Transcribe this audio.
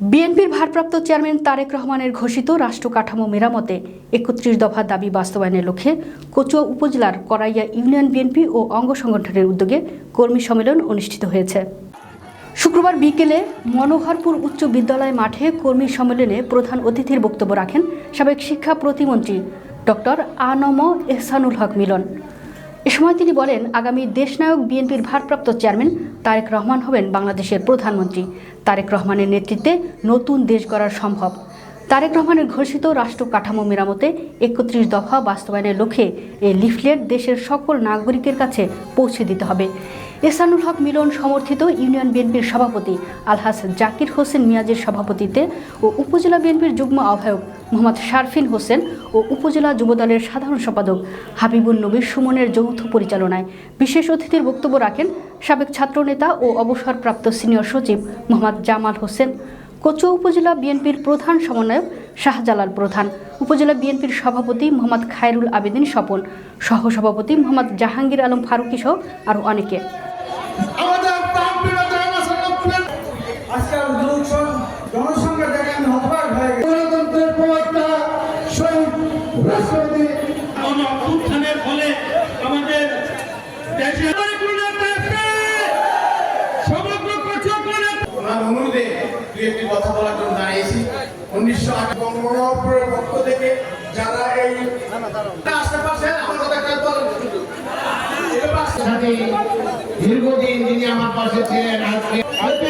বিএনপির ভারপ্রাপ্ত চেয়ারম্যান তারেক রহমানের ঘোষিত রাষ্ট্র কাঠামো মেরামতে একত্রিশ দফা দাবি বাস্তবায়নের লক্ষ্যে কচুয়া উপজেলার করাইয়া ইউনিয়ন বিএনপি ও অঙ্গ সংগঠনের উদ্যোগে কর্মী সম্মেলন অনুষ্ঠিত হয়েছে। শুক্রবার বিকেলে মনোহরপুর উচ্চ বিদ্যালয় মাঠে কর্মী সম্মেলনে প্রধান অতিথির বক্তব্য রাখেন সাবেক শিক্ষা প্রতিমন্ত্রী ডক্টর আনম এহসানুল হক মিলন। এ সময় তিনি বলেন, আগামী দেশনায়ক বিএনপির ভারপ্রাপ্ত চেয়ারম্যান তারেক রহমান হবেন বাংলাদেশের প্রধানমন্ত্রী। তারেক রহমানের নেতৃত্বে নতুন দেশ গড়ার সম্ভব। তারেক রহমানের ঘোষিত রাষ্ট্র কাঠামো মেরামতে একত্রিশ দফা বাস্তবায়নের লক্ষ্যে এই লিফলেট দেশের সকল নাগরিকের কাছে পৌঁছে দিতে হবে। এসানুল হক মিলন সমর্থিত ইউনিয়ন বিএনপির সভাপতি আলহাস জাকির হোসেন মিয়াজের সভাপতিত্বে ও উপজেলা বিএনপির যুগ্ম আহ্বায়ক মোহাম্মদ শারফিন হোসেন ও উপজেলা যুবদলের সাধারণ সম্পাদক হাবিবুল নবীর সুমনের যৌথ পরিচালনায় বিশেষ অতিথির বক্তব্য রাখেন সাবেক ছাত্রনেতা ও অবসরপ্রাপ্ত সিনিয়র সচিব মোহাম্মদ জামাল হোসেন। কচুয়া উপজেলা বিএনপির প্রধান সমন্বয়ক শাহজালাল প্রধান, উপজেলা বিএনপির সভাপতি মোহাম্মদ খায়রুল আবেদিন স্বপন, সহসভাপতি মোহাম্মদ জাহাঙ্গীর আলম ফারুকি সহ আরও অনেকে। আজকাল লোকজন জনসংখ্যা দেখে আমি হতবাক হয়ে গেছি। গণতন্ত্রের প্রবক্তা শহীদ রাষ্ট্রপতি গণ ফলে আমাদের দেশের অনুরোধে দুই একটি কথা বলার জন্য দাঁড়িয়েছি। উনিশশো আট বঙ্গবন্ধুর পক্ষ থেকে যারা এই আশেপাশে আমার কথা দীর্ঘদিন যিনি আমার পাশে ছিলেন আজকে